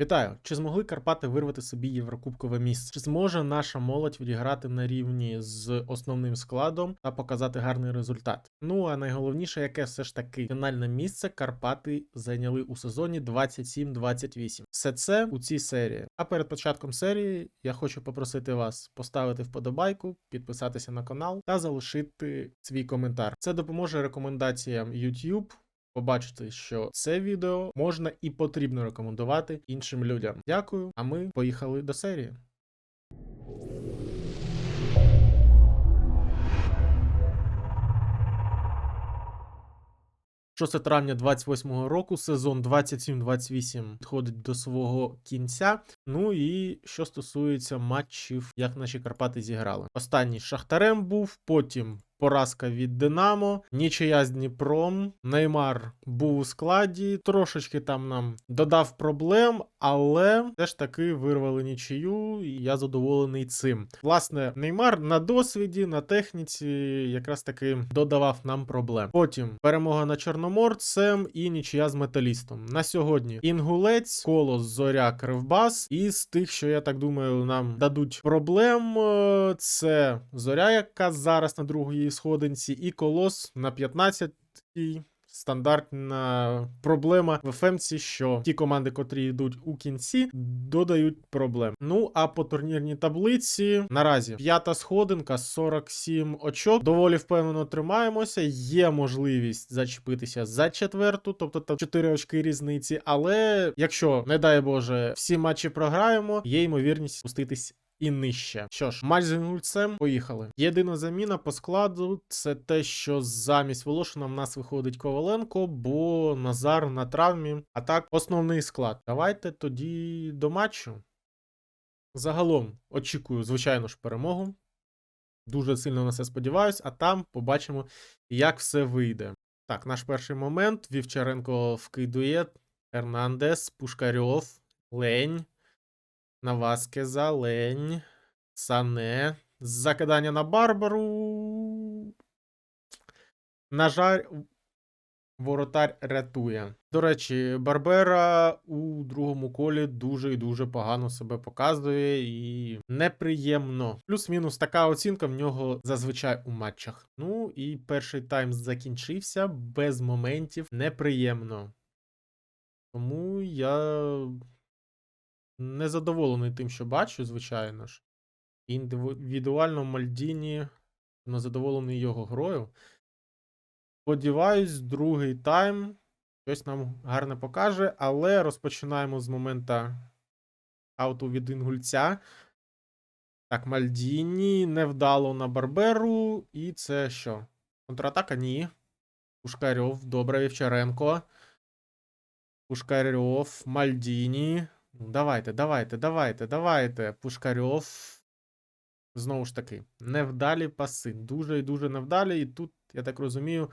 Вітаю! Чи змогли Карпати вирвати собі єврокубкове місце? Чи зможе наша молодь відіграти на рівні з основним складом та показати гарний результат? Ну а найголовніше, яке все ж таки фінальне місце Карпати зайняли у сезоні 27-28. Все це у цій серії. А перед початком серії я хочу попросити вас поставити вподобайку, підписатися на канал та залишити свій коментар. Це допоможе рекомендаціям YouTube побачити, що це відео можна і потрібно рекомендувати іншим людям. Дякую, а ми поїхали до серії. 6 травня 28-го року, сезон 27-28 підходить до свого кінця. Ну і що стосується матчів, як наші Карпати зіграли. Останній Шахтарем був, потім поразка від Динамо, нічия з Дніпром. Неймар був у складі, трошечки там нам додав проблем, але все ж таки вирвали нічию, і я задоволений цим. Власне, Неймар на досвіді, на техніці якраз таки додавав нам проблем. Потім перемога над Чорноморцем і нічия з металістом. На сьогодні інгулець, колос, зоря, кривбас. І з тих, що я так думаю, нам дадуть проблем, е, це зоря, яка зараз на другій сходинці, і колос на 15-й. Стандартна проблема в ФМці, що ті команди, котрі йдуть у кінці, додають проблем. Ну а по турнірній таблиці наразі п'ята сходинка, 47 очок. Доволі впевнено тримаємося. Є можливість зачепитися за четверту, тобто там 4 очки різниці. Але якщо, не дай Боже, всі матчі програємо, є ймовірність спуститись і нижче. Що ж, матч з інгульцем, поїхали. Єдина заміна по складу це те, що замість Волошина в нас виходить Коваленко, бо Назар на травмі. А так, основний склад. Давайте тоді до матчу. Загалом очікую, звичайно ж, перемогу. Дуже сильно на це сподіваюсь, а там побачимо, як все вийде. Так, наш перший момент. Вівчаренко вкидує. Ернандес, Пушкарьов, Лень. На Васкеза, Лень, Сане. Закидання на Барбару. На жаль, воротар рятує. До речі, Барбера у другому колі дуже і дуже погано себе показує і неприємно. Плюс-мінус така оцінка в нього зазвичай у матчах. Ну і перший тайм закінчився без моментів. Неприємно. Тому я незадоволений тим, що бачу, звичайно ж. Індивідуально Мальдіні не задоволений його грою. Сподіваюсь, другий тайм щось нам гарне покаже, але розпочинаємо з моменту ауту від інгульця. Так, Мальдіні невдало на Барберу. І це що? Контратака? Ні. Пушкарьов, добре, Вівчаренко. Пушкарьов, Мальдіні. Ну, Давайте, давайте, давайте, давайте. Пушкарьов. Знову ж таки, невдалі паси. Дуже і дуже невдалі. І тут, я так розумію,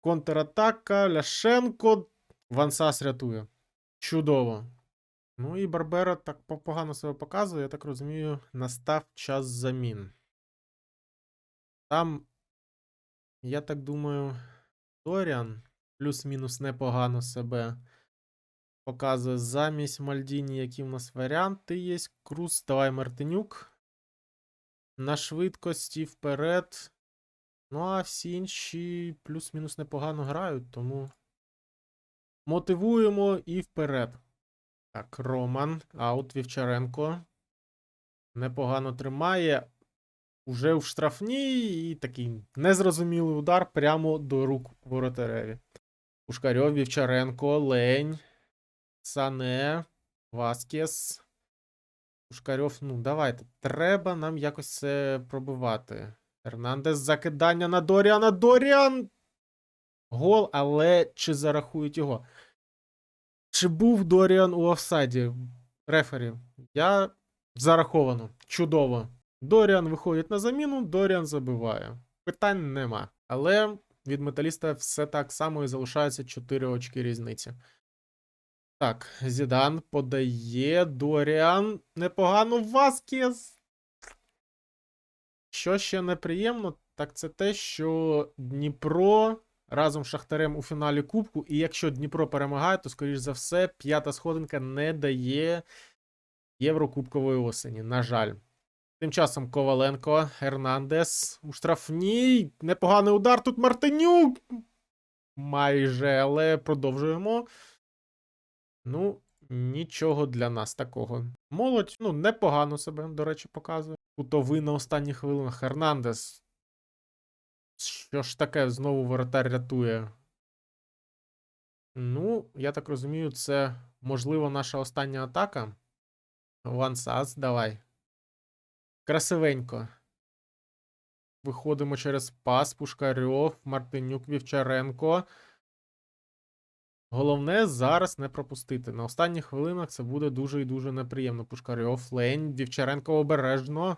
контратака, Ляшенко. Вансас рятує. Чудово. Ну і Барбера так погано себе показує, я так розумію, настав час замін. Там, я так думаю, Доріан плюс-мінус непогано себе показує замість Мальдіні, які в нас варіанти є. Круз, давай Мартинюк. На швидкості вперед. Ну, а всі інші плюс-мінус непогано грають, тому мотивуємо і вперед. Так, Роман, аут Вівчаренко. Непогано тримає. Уже в штрафній і такий незрозумілий удар прямо до рук воротареві. Пушкарьов, Вівчаренко, Лень. Сане, Васкес. Пушкарьов, ну давайте. Треба нам якось це пробивати. Ернандес закидання на Доріана. Доріан! Гол, але чи зарахують його? Чи був Доріан у офсайді? Рефері. Я зараховано. Чудово. Доріан виходить на заміну, Доріан забиває. Питань нема. Але від металіста все так само і залишається 4 очки різниці. Так, Зідан подає Доріан. Непогано Васкес. Що ще неприємно, так це те, що Дніпро разом з Шахтарем у фіналі Кубку. І якщо Дніпро перемагає, то, скоріш за все, п'ята сходинка не дає Єврокубкової осені. На жаль. Тим часом Коваленко, Ернандес у штрафній. Непоганий удар. Тут Мартинюк. Майже, але продовжуємо. Ну, нічого для нас такого. Молодь, ну, непогано себе, до речі, показує. Кутовий на останніх хвилинах. Ернандес. Що ж таке, знову воротар рятує. Ну, я так розумію, це можливо наша остання атака. Вансас, давай. Красивенько. Виходимо через пас. Пушкарьов, Мартинюк, Вівчаренко. Головне зараз не пропустити. На останніх хвилинах це буде дуже і дуже неприємно. Пушкарьов, Лень, Вівчаренко обережно.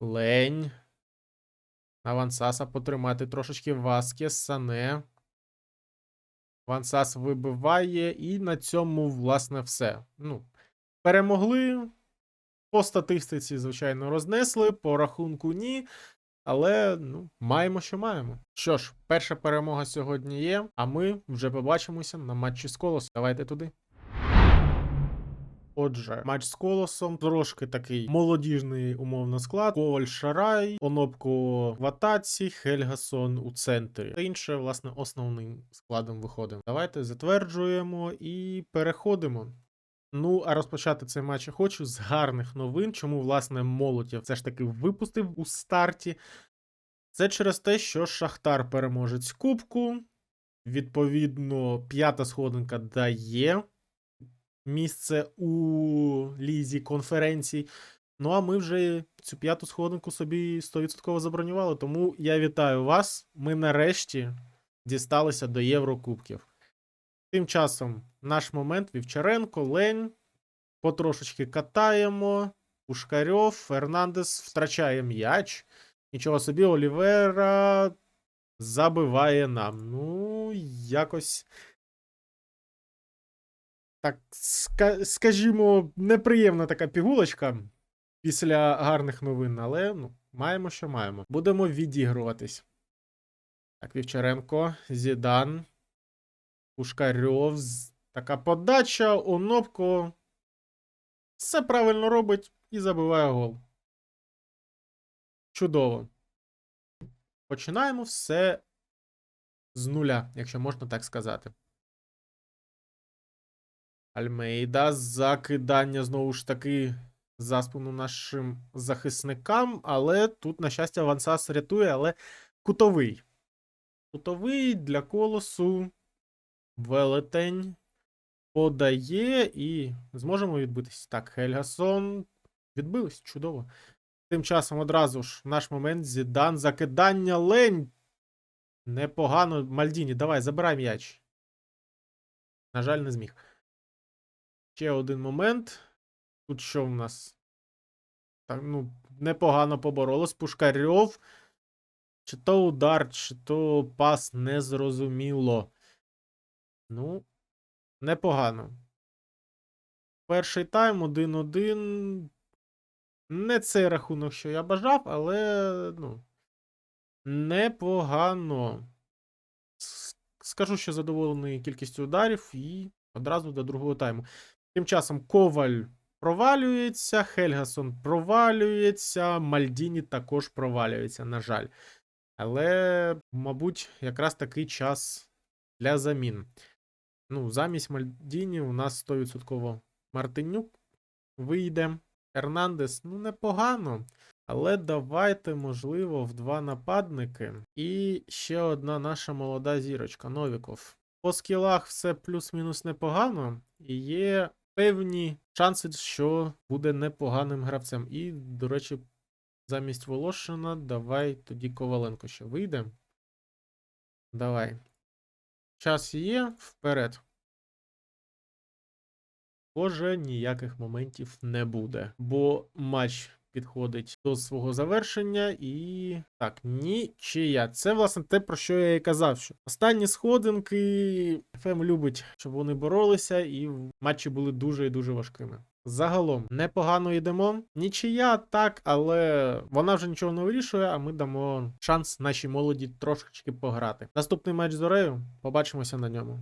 Лень. Авансаса потримати трошечки Васкес, Сане. Вансас вибиває, і на цьому, власне, все. Ну, перемогли. По статистиці, звичайно, рознесли, по рахунку ні. Але ну, маємо, що маємо. Що ж, перша перемога сьогодні є, а ми вже побачимося на матчі з колосом. Давайте туди. Отже, матч з колосом трошки такий молодіжний умовно склад. Коваль Шарай, Онопко в атаці, Хельгасон у центрі. Та інше, власне, основним складом виходимо. Давайте затверджуємо і переходимо. Ну, а розпочати цей матч я хочу з гарних новин. Чому, власне, Молотів все ж таки випустив у старті. Це через те, що Шахтар переможець Кубку. Відповідно, п'ята сходинка дає місце у лізі конференцій. Ну, а ми вже цю п'яту сходинку собі 100% забронювали. Тому я вітаю вас. Ми нарешті дісталися до Єврокубків. Тим часом наш момент Вівчаренко, Лень. Потрошечки катаємо. Пушкарьов, Фернандес втрачає м'яч. Нічого собі, Олівера забиває нам. Ну, якось. Так, ска- скажімо, неприємна така пігулочка після гарних новин, але ну, маємо, що маємо. Будемо відігруватись. Так, Вівчаренко, Зідан. Пушкарьов. Така подача, Онопко. Все правильно робить і забиває гол. Чудово. Починаємо все з нуля, якщо можна так сказати. Альмейда. Закидання знову ж таки за спину нашим захисникам. Але тут, на щастя, Вансас рятує, але кутовий. Кутовий для колосу. Велетень подає і зможемо відбитись. Так, Хельгасон. Відбились, чудово. Тим часом одразу ж наш момент Зідан, закидання лень. Непогано. Мальдіні, давай, забирай м'яч. На жаль, не зміг. Ще один момент. Тут що в нас? Так, ну, непогано поборолось. Пушкарьов. Чи то удар, чи то пас незрозуміло. Ну, непогано. Перший тайм 1-1. Не цей рахунок, що я бажав, але ну, непогано. Скажу, що задоволений кількістю ударів і одразу до другого тайму. Тим часом Коваль провалюється, Хельгасон провалюється, Мальдіні також провалюється, на жаль. Але, мабуть, якраз такий час для замін. Ну, замість Мальдіні у нас 100% Мартинюк вийде. Ернандес, ну, непогано. Але давайте, можливо, в два нападники. І ще одна наша молода зірочка Новіков. По скілах все плюс-мінус непогано, і є певні шанси, що буде непоганим гравцем. І, до речі, замість Волошина, давай тоді Коваленко ще вийде. Давай. Час є, вперед. Схоже, ніяких моментів не буде, бо матч підходить до свого завершення, і так, нічия. Це, власне, те, про що я і казав. Що останні сходинки ФМ любить, щоб вони боролися, і матчі були дуже і дуже важкими. Загалом непогано йдемо. Нічия так, але вона вже нічого не вирішує, а ми дамо шанс нашій молоді трошечки пограти. Наступний матч з Орею, Побачимося на ньому.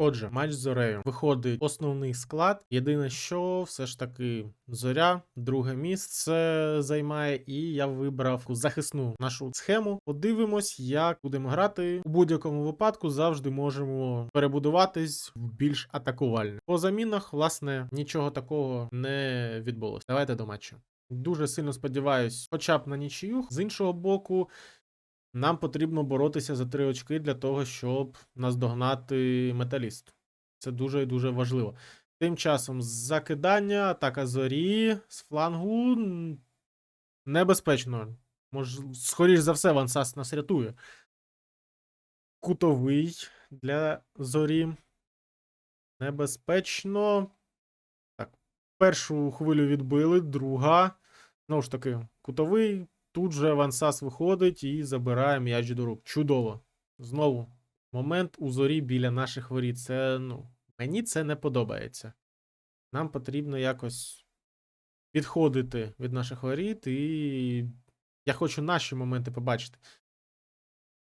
Отже, матч з Зорею. Виходить основний склад. Єдине, що все ж таки зоря, друге місце займає, і я вибрав захисну нашу схему. Подивимось, як будемо грати. У будь-якому випадку завжди можемо перебудуватись в більш атакувальне. По замінах, власне, нічого такого не відбулося. Давайте до матчу. Дуже сильно сподіваюсь, хоча б на нічию. З іншого боку, нам потрібно боротися за три очки для того, щоб наздогнати металіст. Це дуже і дуже важливо. Тим часом закидання, атака зорі з флангу небезпечно. Може, скоріш за все, Вансас нас рятує. Кутовий для зорі. Небезпечно. Так, першу хвилю відбили, друга. Знову ж таки, кутовий. Тут же Вансас виходить і забирає м'яч до рук. Чудово. Знову момент у зорі біля наших воріт. Це, ну, мені це не подобається. Нам потрібно якось відходити від наших воріт, і я хочу наші моменти побачити.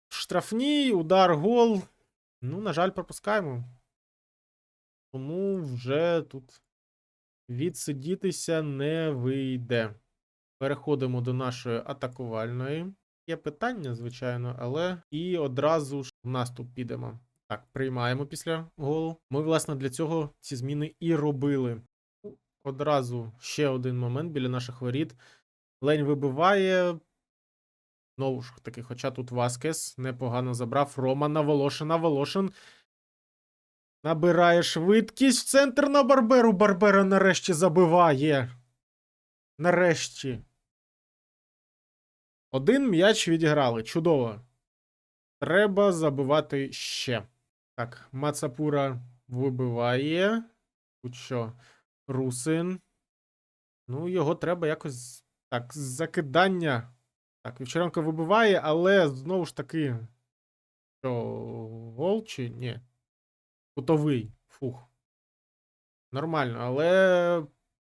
Штрафні, удар, гол. Ну, на жаль, пропускаємо. Тому вже тут відсидітися не вийде. Переходимо до нашої атакувальної. Є питання, звичайно, але і одразу ж в наступ підемо. Так, приймаємо після голу. Ми, власне, для цього ці зміни і робили. Одразу ще один момент біля наших воріт. Лень вибиває. Знову ж таки, хоча тут Васкес непогано забрав. Романа Волошина. Волошин набирає швидкість в центр на Барберу. Барбера нарешті забиває. Нарешті. Один м'яч відіграли. Чудово. Треба забивати ще. Так, Мацапура вибиває. Тут що? Русин. Ну, його треба якось. Так, закидання. Так, Вівчаренко вибиває, але знову ж таки. Що, гол чи ні? Кутовий. Фух. Нормально, але.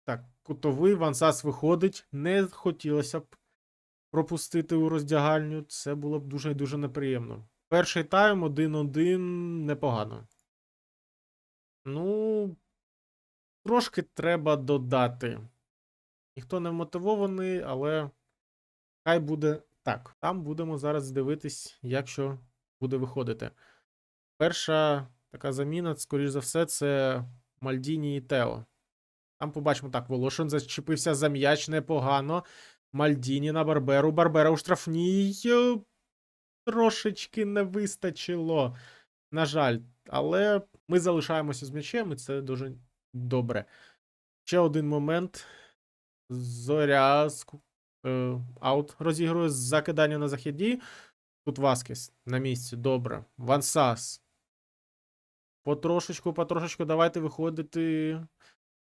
Так, кутовий Вансас виходить. Не хотілося б пропустити у роздягальню. Це було б дуже і дуже неприємно. Перший тайм 1-1 непогано. Ну, трошки треба додати. Ніхто не мотивований, але хай буде так. Там будемо зараз дивитись, як що буде виходити. Перша така заміна, скоріш за все, це Мальдіні і Тео. Там побачимо так, Волошин зачепився за м'яч непогано. Мальдіні на Барберу. Барбера у штрафній. Е, Трошечки не вистачило. На жаль, але ми залишаємося з м'ячем, і це дуже добре. Ще один момент. Зоря е, аут розігрує закидання на захиді. Тут Васкес на місці. Добре. Вансас. Потрошечку, потрошечку давайте виходити.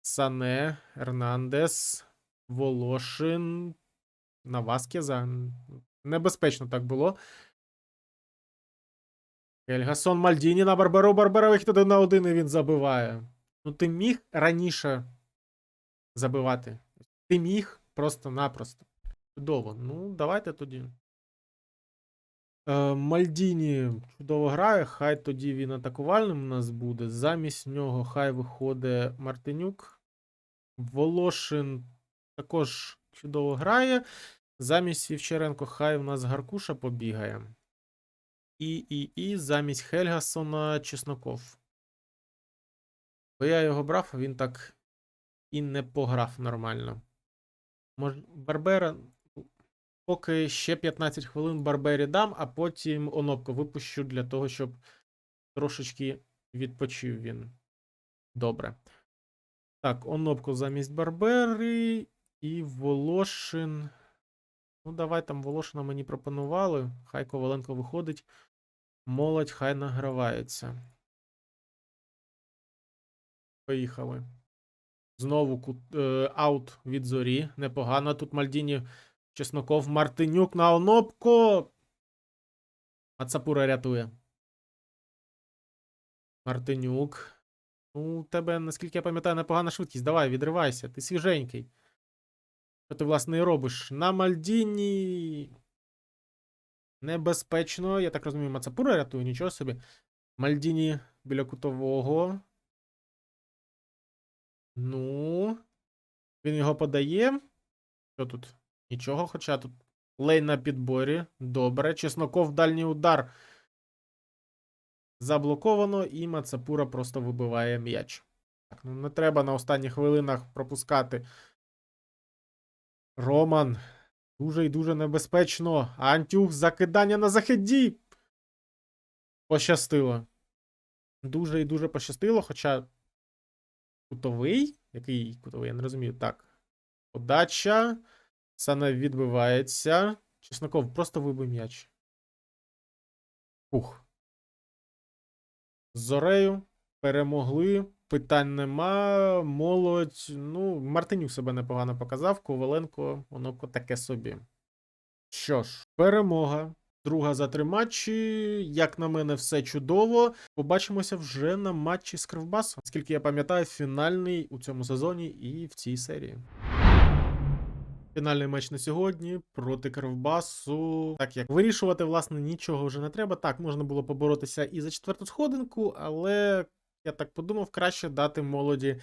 Сане, Ернандес, Волошин. На Васкеза. Небезпечно так було. Ельгасон Мальдіні на Барбару. Барбара вихід один на один і він забиває. Ну, ти міг раніше забивати. Ти міг просто-напросто. Чудово. Ну, давайте тоді. Е, Мальдіні чудово грає, хай тоді він атакувальним у нас буде. Замість нього хай виходить Мартинюк. Волошин також чудово грає. Замість Вівчаренко хай у нас Гаркуша побігає. І, і, і замість Хельгасона Чесноков. Бо я його брав, а він так і не пограв нормально. Мож... Барбера. Поки ще 15 хвилин Барбері дам, а потім Онопко випущу для того, щоб трошечки відпочив він. Добре. Так, Онопко замість Барбери і Волошин. Ну, давай там Волошина мені пропонували. Хай Коваленко виходить. Молодь хай награвається. Поїхали. Знову кут, е, аут від зорі. Непогано. Тут Мальдіні Чесноков, Мартинюк на Онопко. Мацапура рятує. Мартинюк. Ну, у тебе, наскільки я пам'ятаю, непогана швидкість. Давай, відривайся, ти свіженький. Що ти, власне, і робиш? На Мальдіні. Небезпечно. Я так розумію, Мацапура рятує, нічого собі. Мальдіні біля кутового. Ну. Він його подає. Що тут? Нічого, хоча тут лейн на підборі. Добре. Чесноков дальній удар. Заблоковано, і Мацапура просто вибиває м'яч. Так, ну не треба на останніх хвилинах пропускати. Роман. Дуже і дуже небезпечно. Антюх закидання на захиді. Пощастило. Дуже і дуже пощастило, хоча. Кутовий? Який кутовий? Я не розумію. Так. Подача. Сане відбивається. Чесноков просто вибив м'яч. Ух. Зорею перемогли. Питань нема. Молодь. Ну, Мартинюк себе непогано показав. Коваленко, воно таке собі. Що ж, перемога. Друга за три матчі. Як на мене, все чудово. Побачимося вже на матчі з Кривбасом. Наскільки я пам'ятаю, фінальний у цьому сезоні і в цій серії. Фінальний матч на сьогодні проти Кривбасу. Так як вирішувати, власне, нічого вже не треба. Так, можна було поборотися і за четверту сходинку, але я так подумав, краще дати молоді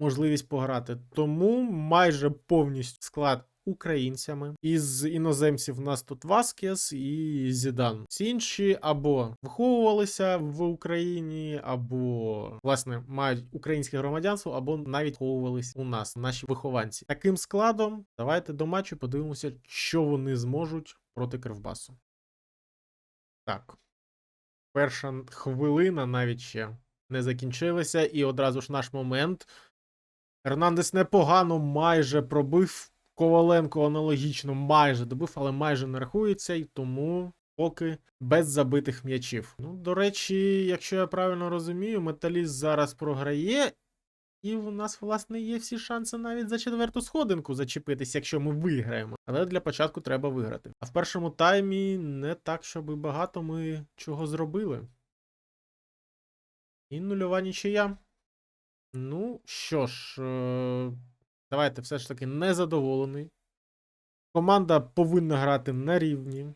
можливість пограти. Тому майже повністю склад українцями. Із іноземців у нас тут Васкес і Зідан. Всі інші або виховувалися в Україні, або власне мають українське громадянство, або навіть виховувалися у нас, наші вихованці. Таким складом, давайте до матчу подивимося, що вони зможуть проти Кривбасу. Так. Перша хвилина навіть ще не закінчилася, і одразу ж наш момент. Ернандес непогано майже пробив. Коваленко аналогічно майже добив, але майже не рахується, і тому поки без забитих м'ячів. Ну, до речі, якщо я правильно розумію, металіст зараз програє, і в нас, власне, є всі шанси навіть за четверту сходинку зачепитися, якщо ми виграємо. Але для початку треба виграти. А в першому таймі не так, щоб багато ми чого зробили. І нульова нічия. Ну, що ж, е, давайте все ж таки незадоволений. Команда повинна грати на рівні.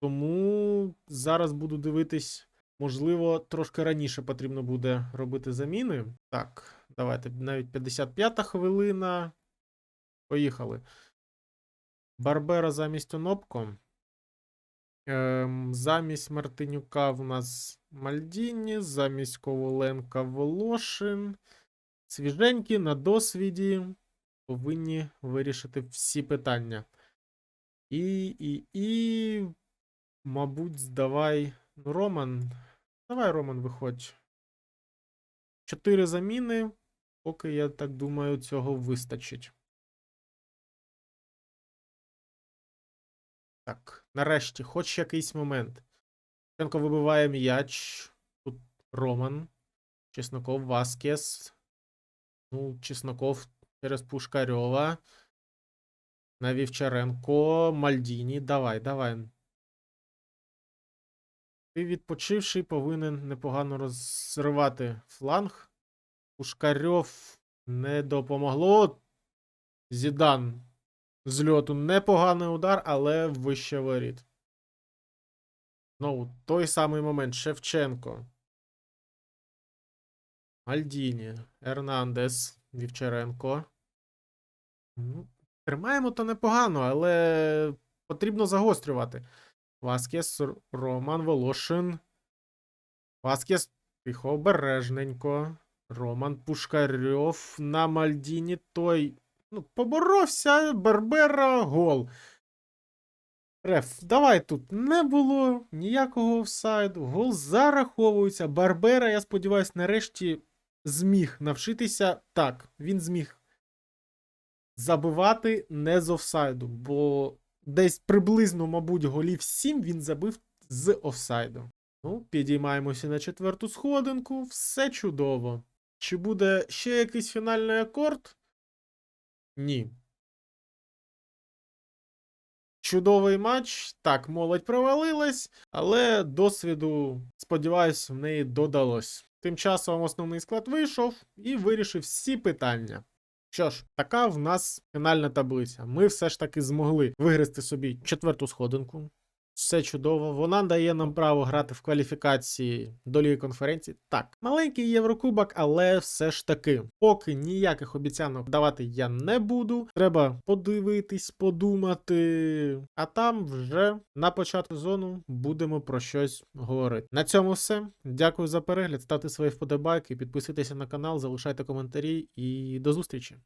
Тому зараз буду дивитись, можливо, трошки раніше потрібно буде робити заміни. Так, давайте навіть 55-та хвилина. Поїхали. Барбера замість Онопко. Ем, замість Мартинюка в нас Мальдіні, замість Коваленка Волошин. Свіженькі на досвіді повинні вирішити всі питання. І, і, і, мабуть, здавай. Роман. Давай, Роман, виходь. Чотири заміни. Поки, я так думаю, цього вистачить. Так, нарешті, хоч якийсь момент. Шенко вибиває м'яч. Тут Роман. Чесноков Васкес. Ну, Чесноков через Пушкарьова. На Вівчаренко. Мальдіні. Давай, давай. Ти відпочивший повинен непогано розривати фланг. Пушкарьов не допомогло. Зідан з льоту непоганий удар, але вище воріт. Знову той самий момент. Шевченко. Мальдіні. Ернандес. Вівчаренко. Ну, Тримаємо то непогано, але потрібно загострювати. Васкес, Роман Волошин. Васкес. Тихо, обережненько. Роман Пушкарьов на Мальдіні. Той. Ну, поборовся. Барбера, гол. Реф, давай тут не було ніякого офсайду. Гол зараховується. Барбера, я сподіваюся, нарешті зміг навчитися. Так, він зміг забивати не з офсайду, бо десь приблизно, мабуть, голів 7 він забив з офсайду. Ну, підіймаємося на четверту сходинку, все чудово. Чи буде ще якийсь фінальний акорд? Ні. Чудовий матч. Так, молодь провалилась, але досвіду, сподіваюсь, в неї додалось. Тим часом основний склад вийшов і вирішив всі питання. Що ж, така в нас фінальна таблиця. Ми все ж таки змогли вигризти собі четверту сходинку. Все чудово. Вона дає нам право грати в кваліфікації до Ліги конференції. Так, маленький Єврокубок, але все ж таки, поки ніяких обіцянок давати я не буду. Треба подивитись, подумати. А там вже на початку сезону будемо про щось говорити. На цьому все. Дякую за перегляд. Ставте свої вподобайки, підписуйтеся на канал, залишайте коментарі і до зустрічі.